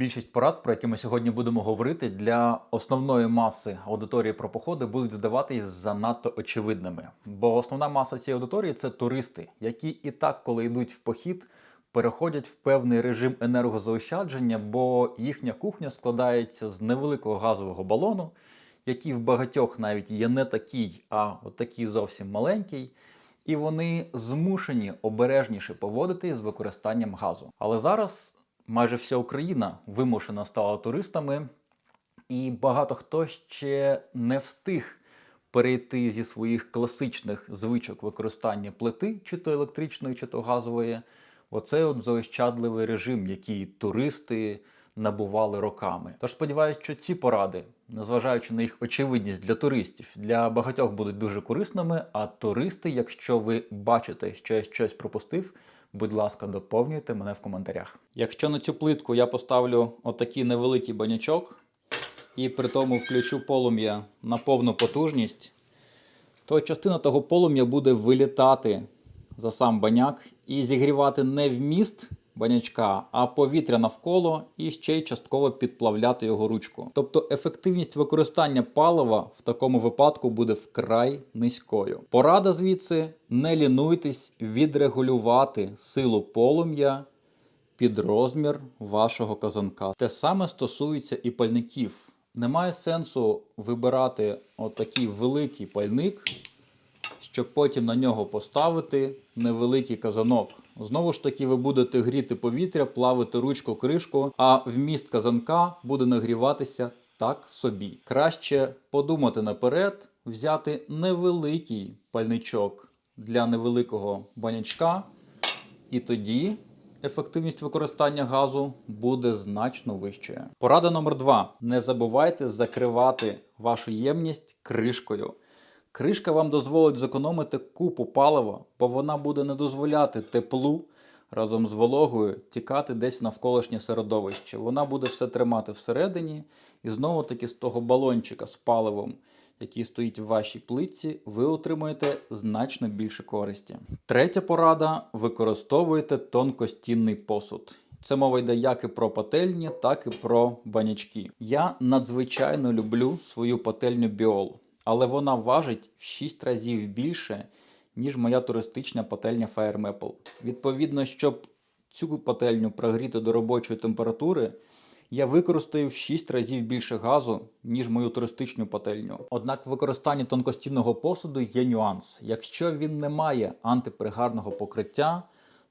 Більшість порад, про які ми сьогодні будемо говорити, для основної маси аудиторії про походи будуть здаватись занадто очевидними. Бо основна маса цієї аудиторії це туристи, які і так, коли йдуть в похід, переходять в певний режим енергозаощадження, бо їхня кухня складається з невеликого газового балону, який в багатьох навіть є не такий, а от такий зовсім маленький. І вони змушені обережніше поводити з використанням газу. Але зараз майже вся Україна вимушена стала туристами, і багато хто ще не встиг перейти зі своїх класичних звичок використання плити, чи то електричної, чи то газової, оцей от заощадливий режим, який туристи набували роками. Тож сподіваюся, що ці поради, незважаючи на їх очевидність для туристів, для багатьох будуть дуже корисними. А туристи, якщо ви бачите, що я щось пропустив, будь ласка, доповнюйте мене в коментарях. Якщо на цю плитку я поставлю отакий невеликий банячок і при тому включу полум'я на повну потужність, то частина того полум'я буде вилітати за сам баняк і зігрівати не вміст банячка, а повітря навколо і ще й частково підплавляти його ручку. Тобто ефективність використання палива в такому випадку буде вкрай низькою. Порада звідси не лінуйтесь відрегулювати силу полум'я під розмір вашого казанка. Те саме стосується і пальників. Немає сенсу вибирати отакий великий пальник, щоб потім на нього поставити невеликий казанок. Знову ж таки, ви будете гріти повітря, плавити ручку кришку, а вміст казанка буде нагріватися так собі. Краще подумати наперед, взяти невеликий пальничок для невеликого банячка, і тоді ефективність використання газу буде значно вищою. Порада номер два: не забувайте закривати вашу ємність кришкою. Кришка вам дозволить зекономити купу палива, бо вона буде не дозволяти теплу разом з вологою тікати десь в навколишнє середовище. Вона буде все тримати всередині, і знову таки з того балончика з паливом, який стоїть в вашій плитці, ви отримуєте значно більше користі. Третя порада: використовуйте тонкостінний посуд. Це мова йде як і про пательні, так і про банячки. Я надзвичайно люблю свою пательню Біол, але вона важить в 6 разів більше, ніж моя туристична пательня Fire. Відповідно, щоб цю пательню прогріти до робочої температури, я використаю в 6 разів більше газу, ніж мою туристичну пательню. Однак в використанні тонкостінного посуду є нюанс. Якщо він не має антипригарного покриття,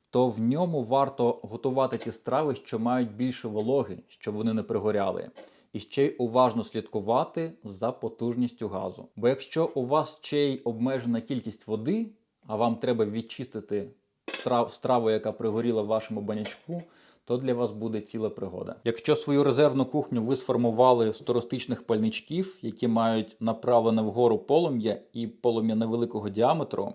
то в ньому варто готувати ті страви, що мають більше вологи, щоб вони не пригоряли. І ще й уважно слідкувати за потужністю газу. Бо якщо у вас ще й обмежена кількість води, а вам треба відчистити страв- страву, яка пригоріла в вашому банячку, то для вас буде ціла пригода. Якщо свою резервну кухню ви сформували з туристичних пальничків, які мають направлене вгору полум'я і полум'я невеликого діаметру,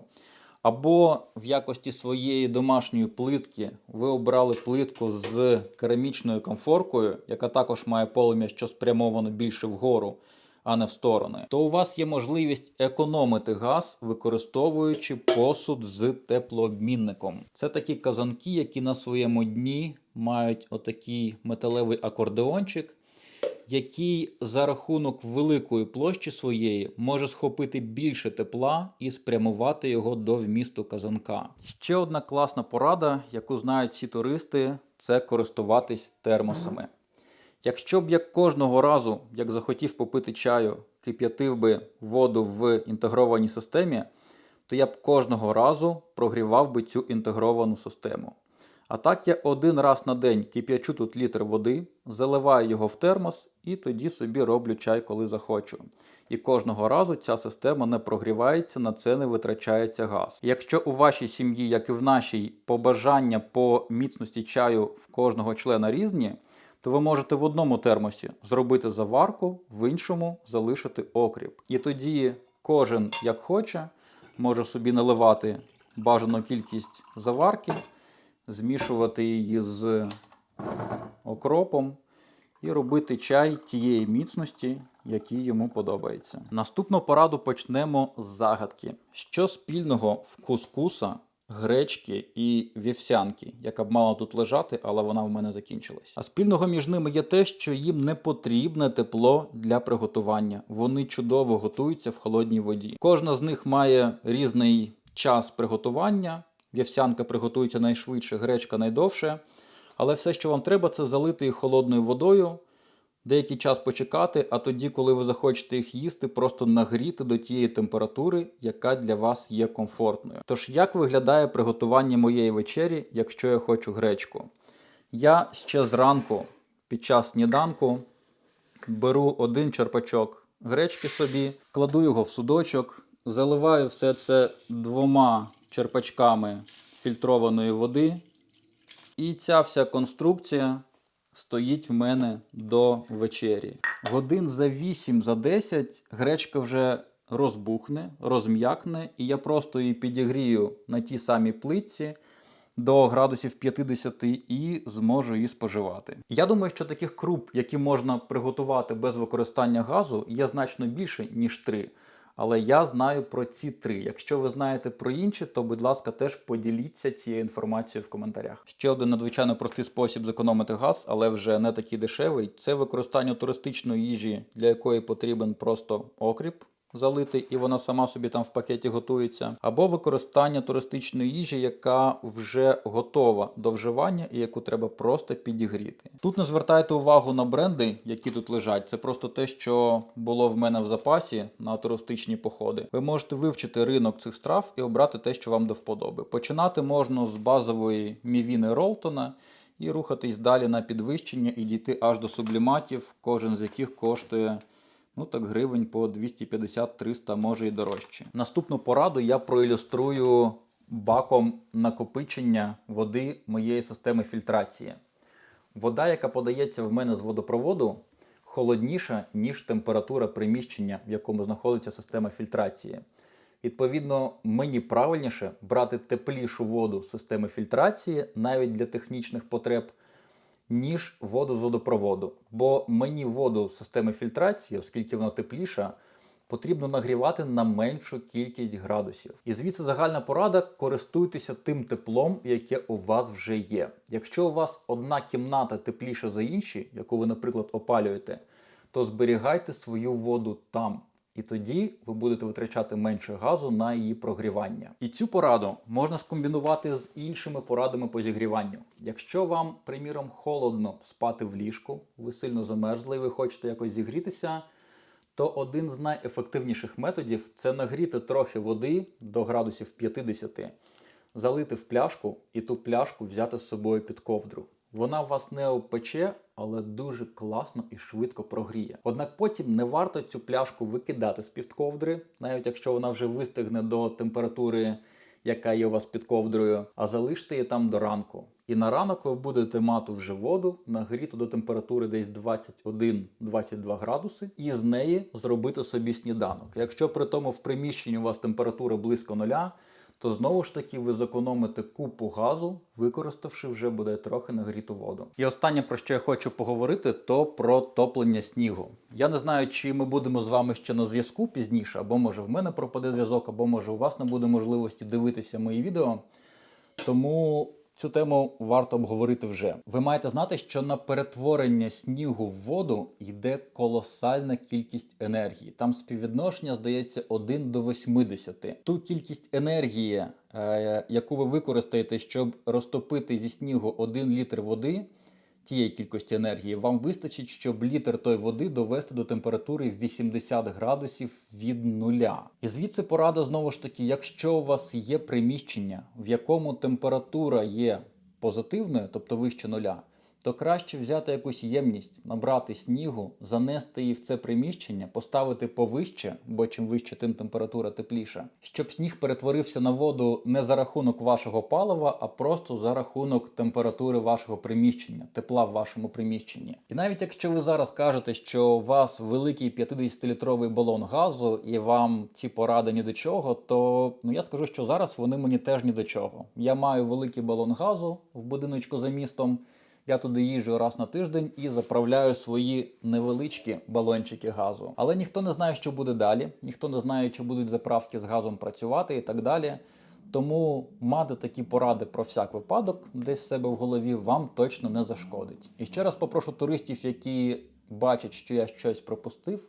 або в якості своєї домашньої плитки ви обрали плитку з керамічною комфоркою, яка також має полум'я, що спрямовано більше вгору, а не в сторони, то у вас є можливість економити газ, використовуючи посуд з теплообмінником. Це такі казанки, які на своєму дні мають отакий металевий акордеончик, який за рахунок великої площі своєї може схопити більше тепла і спрямувати його до вмісту казанка. Ще одна класна порада, яку знають всі туристи, це користуватись термосами. Якщо б я кожного разу, як захотів попити чаю, кип'ятив би воду в інтегрованій системі, то я б кожного разу прогрівав би цю інтегровану систему. А так я один раз на день кип'ячу тут літр води, заливаю його в термос і тоді собі роблю чай, коли захочу. І кожного разу ця система не прогрівається, на це не витрачається газ. Якщо у вашій сім'ї, як і в нашій, побажання по міцності чаю в кожного члена різні, то ви можете в одному термосі зробити заварку, в іншому залишити окріп. І тоді кожен, як хоче, може собі наливати бажану кількість заварки, змішувати її з окропом і робити чай тієї міцності, який йому подобається. Наступну пораду почнемо з загадки. Що спільного в кускуса гречки і вівсянки, яка б мала тут лежати, але вона в мене закінчилась. А спільного між ними є те, що їм не потрібне тепло для приготування. Вони чудово готуються в холодній воді. Кожна з них має різний час приготування. Вівсянка приготується найшвидше, гречка найдовше. Але все, що вам треба, це залити їх холодною водою, деякий час почекати, а тоді, коли ви захочете їх їсти, просто нагріти до тієї температури, яка для вас є комфортною. Тож, як виглядає приготування моєї вечері, якщо я хочу гречку? Я ще зранку під час сніданку беру один черпачок гречки собі, кладу його в судочок, заливаю все це двома черпачками фільтрованої води. І ця вся конструкція стоїть в мене до вечері. Годин за 8 за 10 гречка вже розбухне, розм'якне, і я просто її підігрію на тій самій плитці до градусів 50 і зможу її споживати. Я думаю, що таких круп, які можна приготувати без використання газу, є значно більше, ніж три. Але я знаю про ці три. Якщо ви знаєте про інші, то будь ласка, теж поділіться цією інформацією в коментарях. Ще один надзвичайно простий спосіб зекономити газ, але вже не такий дешевий. Це використання туристичної їжі, для якої потрібен просто окріп. Залити, і вона сама собі там в пакеті готується, або використання туристичної їжі, яка вже готова до вживання і яку треба просто підігріти. Тут не звертайте увагу на бренди, які тут лежать. Це просто те, що було в мене в запасі на туристичні походи. Ви можете вивчити ринок цих страв і обрати те, що вам до вподоби. Починати можна з базової мівіни Ролтона. І рухатись далі на підвищення і дійти аж до субліматів, кожен з яких коштує ну так гривень по 250-300, може і дорожче. Наступну пораду я проілюструю баком накопичення води моєї системи фільтрації. Вода, яка подається в мене з водопроводу, холодніша, ніж температура приміщення, в якому знаходиться система фільтрації. Відповідно, мені правильніше брати теплішу воду з системи фільтрації навіть для технічних потреб, ніж воду з водопроводу. Бо мені воду з системи фільтрації, оскільки вона тепліша, потрібно нагрівати на меншу кількість градусів. І звідси загальна порада: користуйтеся тим теплом, яке у вас вже є. Якщо у вас одна кімната тепліша за інші, яку ви, наприклад, опалюєте, то зберігайте свою воду там. І тоді ви будете витрачати менше газу на її прогрівання. І цю пораду можна скомбінувати з іншими порадами по зігріванню. Якщо вам, приміром, холодно спати в ліжку, ви сильно замерзли і ви хочете якось зігрітися, то один з найефективніших методів це нагріти трохи води до градусів 50, залити в пляшку і ту пляшку взяти з собою під ковдру. Вона вас не опече, але дуже класно і швидко прогріє. Однак потім не варто цю пляшку викидати з під ковдри, навіть якщо вона вже вистигне до температури, яка є у вас під ковдрою, а залиште її там до ранку. І на ранок ви будете мати вже воду нагріту до температури десь 21-22 градуси, і з неї зробити собі сніданок. Якщо при тому в приміщенні у вас температура близько нуля, то знову ж таки ви зекономите купу газу, використавши вже буде трохи нагріту воду. І останнє, про що я хочу поговорити, то про топлення снігу. Я не знаю, чи ми будемо з вами ще на зв'язку пізніше, або може в мене пропаде зв'язок, або може у вас не буде можливості дивитися мої відео. Тому цю тему варто обговорити вже. Ви маєте знати, що на перетворення снігу в воду йде колосальна кількість енергії. Там співвідношення здається 1 до 80. Ту кількість енергії, е, яку ви використаєте, щоб розтопити зі снігу 1 літр води. Тієї кількості енергії вам вистачить, щоб літр тої води довести до температури 80 градусів від нуля. І звідси порада знову ж таки, якщо у вас є приміщення, в якому температура є позитивною, тобто вище нуля, то краще взяти якусь ємність, набрати снігу, занести її в це приміщення, поставити повище, бо чим вище, тим температура тепліша, щоб сніг перетворився на воду не за рахунок вашого палива, а просто за рахунок температури вашого приміщення, тепла в вашому приміщенні. І навіть якщо ви зараз кажете, що у вас великий 50-літровий балон газу і вам ці поради ні до чого, то ну я скажу, що зараз вони мені теж ні до чого. Я маю великий балон газу в будиночку за містом. Я туди їжджу раз на тиждень і заправляю свої невеличкі балончики газу. Але ніхто не знає, що буде далі, ніхто не знає, чи будуть заправки з газом працювати і так далі. Тому мати такі поради про всяк випадок десь в себе в голові вам точно не зашкодить. І ще раз попрошу туристів, які бачать, що я щось пропустив,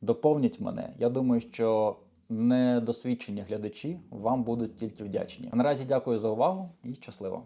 доповніть мене. Я думаю, що недосвідчені глядачі вам будуть тільки вдячні. А наразі дякую за увагу і щасливо!